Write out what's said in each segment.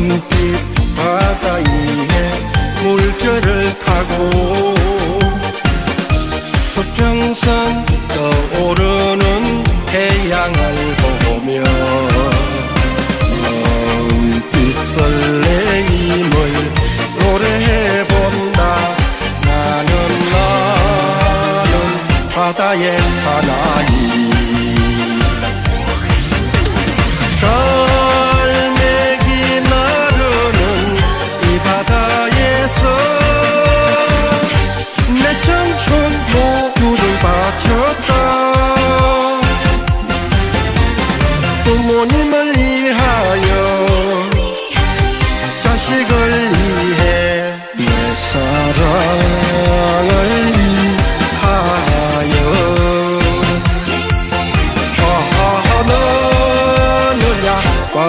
금빛 바다 위에 물결을 타고 서평선 떠오르는 태양을 보며 눈빛 설레임을 노래해본다. 나는 나는 바다의 사나이.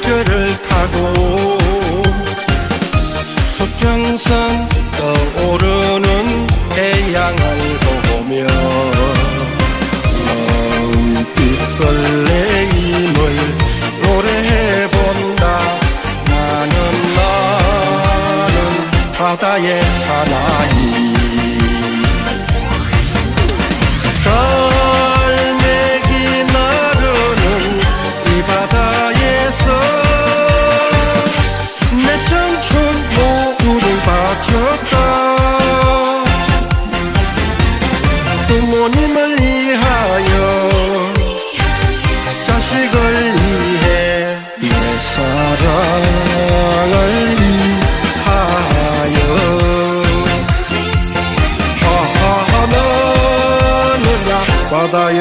물결을 타고 수평선 떠오르는 태양을 보며 마음빛 설레임을 노래해본다. 나는 나는 바다의 사나이 부모님을 위하여 자식을 위해 내 사랑을 위하여 너느냐 바다의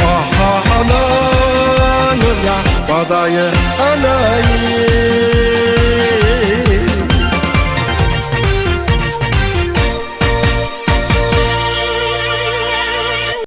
아하 너느냐 바다의 사나이